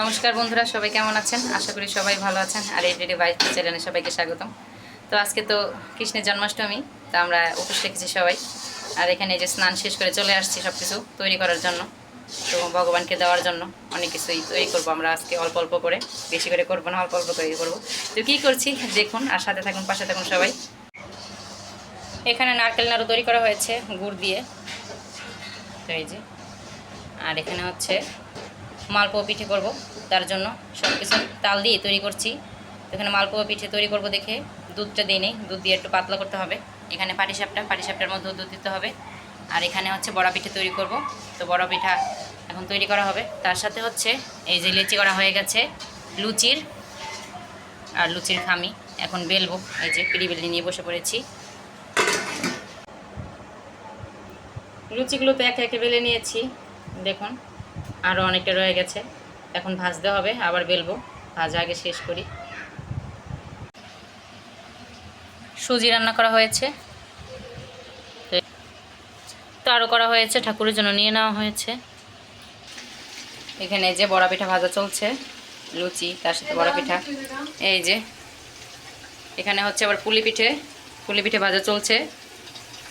নমস্কার বন্ধুরা, সবাই কেমন আছেন? আশা করি সবাই ভালো আছেন। আর এই ডেডি বাইক চ্যানেলে সবাইকে স্বাগতম। তো আজকে তো কৃষ্ণের জন্মাষ্টমী, তো আমরা উপোস রেখেছি সবাই। আর এখানে যে স্নান শেষ করে চলে আসছি সব কিছু তৈরি করার জন্য তো ভগবানকে দেওয়ার জন্য অনেক কিছুই তৈরি করব আমরা আজকে, অল্প অল্প করে। বেশি করে করব না, অল্প অল্প করে করব। তো কী করছি? দেখুন, আর সাথে থাকুন, পাশে থাকুন সবাই। এখানে নারকেল নাড়ু তৈরি করা হয়েছে, গুড় দিয়ে। তো এই যে, আর এখানে হচ্ছে মালপোয়া পিঠে করব, তার জন্য সব কিছু তাল দিয়ে তৈরি করছি। এখানে মালপোয়া পিঠে তৈরি করব দেখে, দুধটা দিই নেই, দুধ দিয়ে একটু পাতলা করতে হবে। এখানে পাটিসাপটা পাটিসাপটার মধ্যেও দুধ দিতে হবে। আর এখানে হচ্ছে বড়া পিঠে তৈরি করব। তো বড় পিঠা এখন তৈরি করা হবে। তার সাথে হচ্ছে এই যে লেচি করা হয়ে গেছে, লুচির আর লুচির খামি। এখন বেলবো, এই যে পিড়ি বেলি নিয়ে বসে পড়েছি। লুচিগুলো তো একে একে বেলে নিয়েছি, দেখুন। আরও অনেকটা রয়ে গেছে। এখন ভাজতে হবে, আবার বেলবো। ভাজা আগে শেষ করি। সুজি রান্না করা হয়েছে। তো- আরও করা হয়েছে, ঠাকুরের জন্য নিয়ে নেওয়া হয়েছে। এখানে যে বড়া পিঠা ভাজা চলছে, লুচি, তার সাথে বড়া পিঠা। এই যে, এখানে হচ্ছে আবার পুলি পিঠে পুলি পিঠে ভাজা চলছে।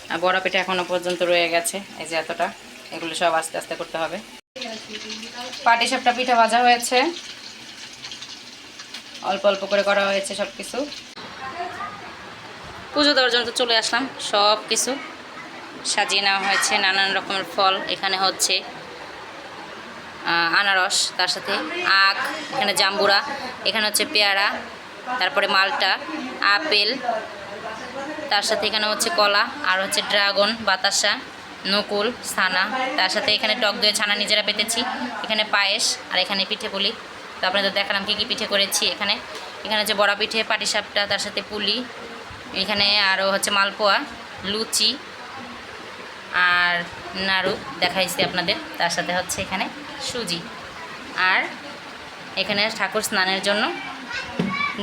আর বড়া পিঠা এখনও পর্যন্ত রয়ে গেছে, এই যে এতটা। এগুলো সব আস্তে আস্তে করতে হবে। পাটি সাপটা পিঠা ভাজা হয়েছে। অল্প অল্প করে করা হয়েছে সব কিছু পুজো দেওয়ার জন্য তো চলে আসলাম সব কিছু সাজিয়ে নেওয়া হয়েছে, নানান রকমের ফল এখানে হচ্ছে আনারস, তার সাথে আখ, এখানে জাম্বুরা, এখানে হচ্ছে পেয়ারা, তারপরে মালটা, আপেল, তার সাথে এখানে হচ্ছে কলা, আর হচ্ছে ড্রাগন, বাতাসা নকুল, ছানা। তার সাথে এখানে টক দই, ছানা নিজেরা পেতেছি। এখানে পায়েস আর এখানে পিঠে পুলি। তো আপনাদের দেখালাম কী কী পিঠে করেছি এখানে। এখানে হচ্ছে বড়া পিঠে পাটিসাপটা তার সাথে পুলি। এখানে আরও হচ্ছে মালপোয়া, লুচি আর নাড়ু দেখাইছি আপনাদের। তার সাথে হচ্ছে এখানে সুজি। আর এখানে ঠাকুর স্নানের জন্য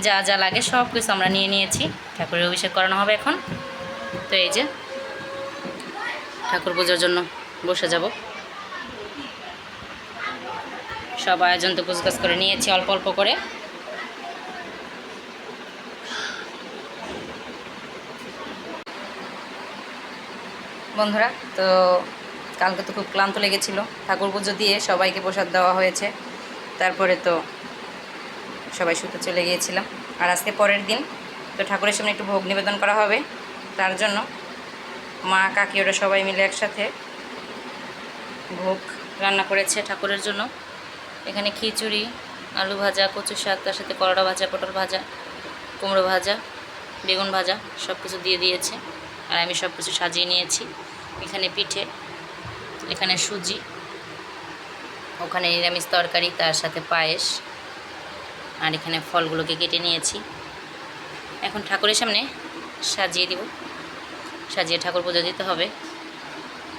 যা যা লাগে সব কিছু আমরা নিয়ে নিয়েছি। ঠাকুরের অভিষেক করানো হবে এখন। তো এই যে ঠাকুর পুজোর জন্য বসে যাব। সব আয়োজন তো গুছগাছ করে নিয়েছি, অল্প অল্প করে। বন্ধুরা, তো কালকে তো খুব ক্লান্ত লেগেছিল। ঠাকুর পুজো দিয়ে সবাইকে প্রসাদ দেওয়া হয়েছে। তারপরে তো সবাই শুতে চলে গিয়েছিলাম। আর আজকে পরের দিন তো ঠাকুরের সামনে একটু ভোগ নিবেদন করা হবে। তার জন্য মা, কাকি ওরা সবাই মিলে একসাথে ভোগ রান্না করেছে ঠাকুরের জন্য। এখানে খিচুড়ি, আলু ভাজা কচু শাক, তার সাথে করলা ভাজা, পটল ভাজা, কুমড়ো ভাজা, বেগুন ভাজা সব কিছু দিয়ে দিয়েছে আর আমি সব কিছু সাজিয়ে নিয়েছি। এখানে পিঠে, এখানে সুজি, ওখানে নিরামিষ তরকারি, তার সাথে পায়েস আর এখানে ফলগুলোকে কেটে নিয়েছি। এখন ঠাকুরের সামনে সাজিয়ে দিব। সাজিয়ে ঠাকুর পুজো দিতে হবে।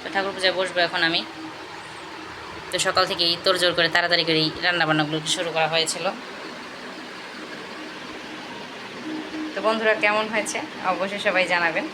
তো ঠাকুর পূজায় বসবো এখন আমি। তো সকাল থেকেই তোড়জোড় করে তাড়াতাড়ি করে এই রান্নাবান্নাগুলো শুরু করা হয়েছিল। তো বন্ধুরা, কেমন হয়েছে? অবশ্যই সবাই জানাবেন।